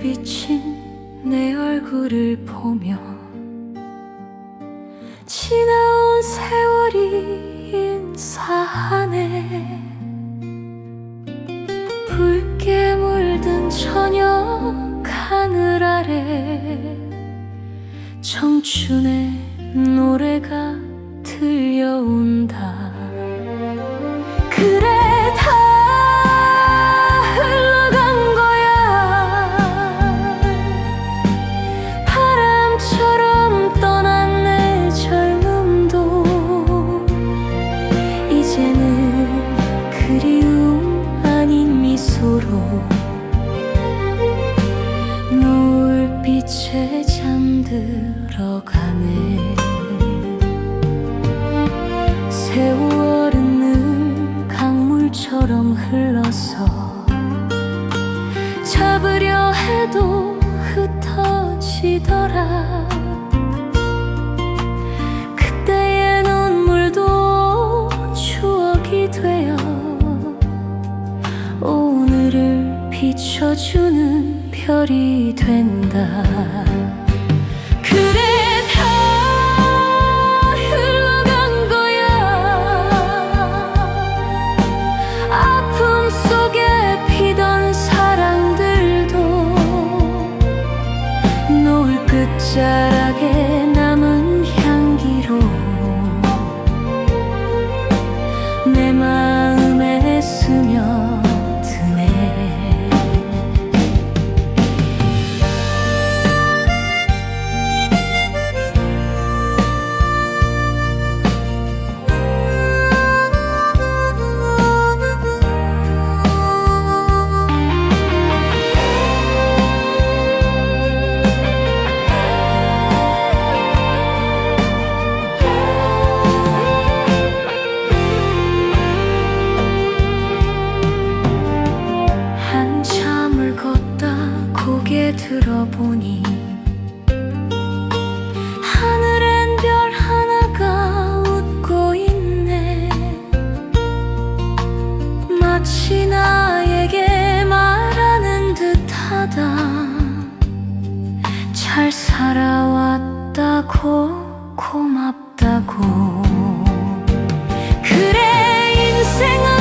비친 내 얼굴을 보며 지나온 세월이 인사하네. 붉게 물든 저녁 하늘 아래 청춘의 노래가 들려온 빛에 잠들어가네. 세월은 늘 강물처럼 흘러서 잡으려 해도 흩어지더라. 그때의 눈물도 추억이 되어 오늘을 비춰주는 별이 된다. 그래 다 흘러간 거야. 아픔 속에 피던 사랑들도 노을 끝자락에 남 마치 나에게 말하는 듯하다. 잘 살아왔다고 고맙다고. 그래 인생은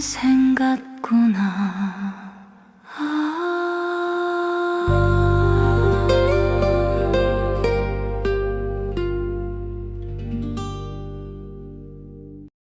생각구나.